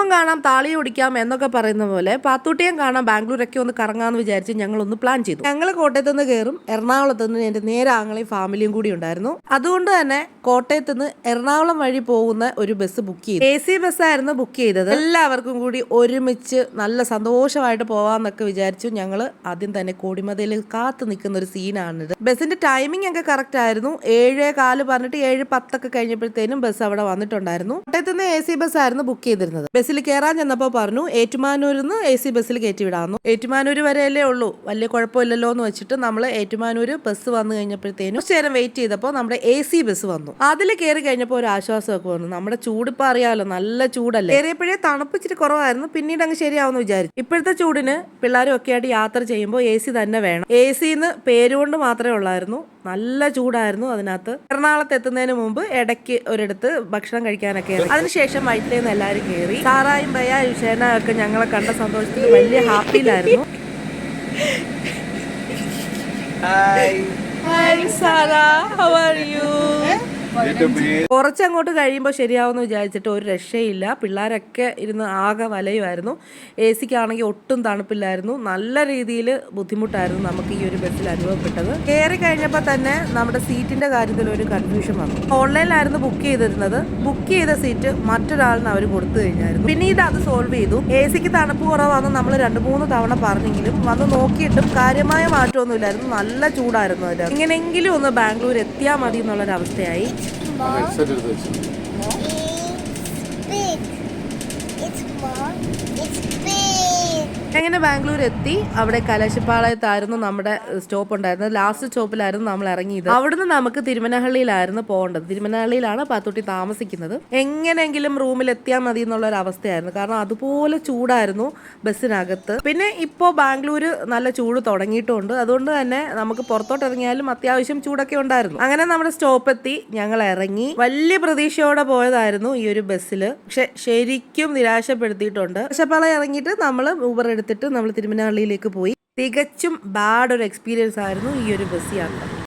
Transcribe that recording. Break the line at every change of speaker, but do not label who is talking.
സംഭവം കാണാം താളി ഓടിക്കാം എന്നൊക്കെ പറയുന്ന പോലെ പാത്തൂട്ടിയം കാണാം ബാംഗ്ലൂരൊക്കെ ഒന്ന് കറങ്ങാന്ന് വിചാരിച്ച് ഞങ്ങൾ ഒന്ന് പ്ലാൻ ചെയ്തു. ഞങ്ങൾ കോട്ടയത്ത് നിന്ന് കയറും എറണാകുളത്ത് നിന്ന് എന്റെ നേരെ ആങ്ങളെയും ഫാമിലിയും കൂടി ഉണ്ടായിരുന്നു. അതുകൊണ്ട് തന്നെ കോട്ടയത്ത് നിന്ന് എറണാകുളം വഴി പോകുന്ന ഒരു ബസ് ബുക്ക് ചെയ്തു. എ സി ബസ്സായിരുന്നു ബുക്ക് ചെയ്തത്. എല്ലാവർക്കും കൂടി ഒരുമിച്ച് നല്ല സന്തോഷമായിട്ട് പോവാന്നൊക്കെ വിചാരിച്ചു ഞങ്ങൾ ആദ്യം തന്നെ കോടിമതയിൽ കാത്തു നിൽക്കുന്ന ഒരു സീനാണിത് ബസ്സിന്റെ ടൈമിംഗ് ഒക്കെ കറക്റ്റ് ആയിരുന്നു. ഏഴ് കാൽ പറഞ്ഞിട്ട് ഏഴ് പത്തൊക്കെ കഴിഞ്ഞപ്പോഴത്തേനും ബസ് അവിടെ വന്നിട്ടുണ്ടായിരുന്നു. കോട്ടയത്ത് നിന്ന് എ സി ബസ് ആയിരുന്നു ബുക്ക് ചെയ്തിരുന്നത്. ബസ്സിൽ കയറാൻ ചെന്നപ്പോൾ പറഞ്ഞു ഏറ്റുമാനൂരിൽ നിന്ന് എ സി ബസ്സിൽ കയറ്റി വിടാമെന്നു. വരെ വരെയല്ലേ ഉള്ളൂ. വലിയ കുഴപ്പമില്ലല്ലോ എന്ന് വെച്ചിട്ട് നമ്മൾ ഏറ്റുമാനൂർ ബസ് വന്നു കഴിഞ്ഞപ്പോഴത്തേനും കുറച്ച് നേരം വെയിറ്റ് ചെയ്തപ്പോൾ നമ്മുടെ എ സി ബസ് വന്നു. അതിൽ കയറി കഴിഞ്ഞപ്പോൾ ഒരു ആശ്വാസമൊക്കെ വന്നു. നമ്മുടെ ചൂടിപ്പോൾ അറിയാമല്ലോ നല്ല ചൂടല്ലേ? കയറിയപ്പോഴേ തണുപ്പിച്ചിട്ട് കുറവായിരുന്നു. പിന്നീട് അങ്ങ് ശരിയാവുമെന്ന് വിചാരിച്ചു. ഇപ്പോഴത്തെ ചൂടിന് പിള്ളേരും ഒക്കെ ആയിട്ട് യാത്ര ചെയ്യുമ്പോൾ എ സി തന്നെ വേണം. എ സിന്ന് പേരുകൊണ്ട് മാത്രമേ ഉള്ളായിരുന്നു. നല്ല ചൂടായിരുന്നു അതിനകത്ത്. എറണാകുളത്ത് എത്തുന്നതിന് മുമ്പ് ഇടയ്ക്ക് ഒരിടത്ത് ഭക്ഷണം കഴിക്കാനൊക്കെ. അതിനുശേഷം വൈറ്റിൽ നിന്ന് എല്ലാവരും കയറി സാറായും ബയ്യ യുഷേന ഒക്കെ ഞങ്ങളെ കണ്ട സന്തോഷത്തിൽ വലിയ ഹാപ്പിയിലായിരുന്നു സാറ. ഹൗ ആർ യു കുറച്ചങ്ങോട്ട് കഴിയുമ്പോൾ ശരിയാവുമെന്ന് വിചാരിച്ചിട്ട് ഒരു രക്ഷയില്ല. പിള്ളേരൊക്കെ ഇരുന്ന് ആകെ വലയുമായിരുന്നു. എ സിക്കാണെങ്കിൽ ഒട്ടും തണുപ്പില്ലായിരുന്നു. നല്ല രീതിയിൽ ബുദ്ധിമുട്ടായിരുന്നു നമുക്ക് ഈ ഒരു ബസ്സിൽ അനുഭവപ്പെട്ടത്. കയറി കഴിഞ്ഞപ്പോൾ തന്നെ നമ്മുടെ സീറ്റിന്റെ കാര്യത്തിൽ ഒരു കൺഫ്യൂഷൻ വന്നു. ഓൺലൈനിലായിരുന്നു ബുക്ക് ചെയ്തിരുന്നത്. ബുക്ക് ചെയ്ത സീറ്റ് മറ്റൊരാളിന് അവർ കൊടുത്തു കഴിഞ്ഞായിരുന്നു. പിന്നീട് അത് സോൾവ് ചെയ്തു. എ സിക്ക് തണുപ്പ് കുറവാണെന്ന് നമ്മൾ രണ്ട് മൂന്ന് തവണ പറഞ്ഞെങ്കിലും വന്ന് നോക്കിയിട്ടും കാര്യമായ മാറ്റമൊന്നുമില്ലായിരുന്നു. നല്ല ചൂടായിരുന്നു അതിൽ എങ്ങനെയെങ്കിലും ഒന്ന് ബാംഗ്ലൂർ എത്തിയാൽ മതി എന്നുള്ളൊരവസ്ഥയായി
It's big. It's small. It's big.
അങ്ങനെ ബാംഗ്ലൂർ എത്തി അവിടെ കലാശപ്പാളയത്തായിരുന്നു നമ്മുടെ സ്റ്റോപ്പ് ഉണ്ടായിരുന്നത് ലാസ്റ്റ് സ്റ്റോപ്പിലായിരുന്നു നമ്മൾ ഇറങ്ങിയത്. അവിടുന്ന് നമുക്ക് തിരുമനഹള്ളിയിലായിരുന്നു പോകേണ്ടത്. തിരുമനഹള്ളിയിലാണ് പാത്തുട്ടി താമസിക്കുന്നത്. എങ്ങനെയെങ്കിലും റൂമിൽ എത്തിയാൽ മതി എന്നുള്ള ഒരു അവസ്ഥയായിരുന്നു. കാരണം അതുപോലെ ചൂടായിരുന്നു ബസ്സിനകത്ത്. പിന്നെ ഇപ്പോൾ ബാംഗ്ലൂർ നല്ല ചൂട് തുടങ്ങിയിട്ടുണ്ട്. അതുകൊണ്ട് തന്നെ നമുക്ക് പുറത്തോട്ട് ഇറങ്ങിയാലും അത്യാവശ്യം ചൂടൊക്കെ ഉണ്ടായിരുന്നു. അങ്ങനെ നമ്മുടെ സ്റ്റോപ്പ് എത്തി ഞങ്ങൾ ഇറങ്ങി. വലിയ പ്രതീക്ഷയോടെ പോയതായിരുന്നു ഈ ഒരു ബസ്സിൽ പക്ഷെ ശരിക്കും നിരാശപ്പെടുത്തിയിട്ടുണ്ട്. കലാശപ്പാളയം ഇറങ്ങിയിട്ട് നമ്മൾ ഊബർ എടുത്തിട്ട് നമ്മൾ തിരുമനാളിയിലേക്ക് പോയി. തികച്ചും ബാഡ് ഒരു എക്സ്പീരിയൻസ് ആയിരുന്നു ഈ ഒരു ബസ് യാത്ര.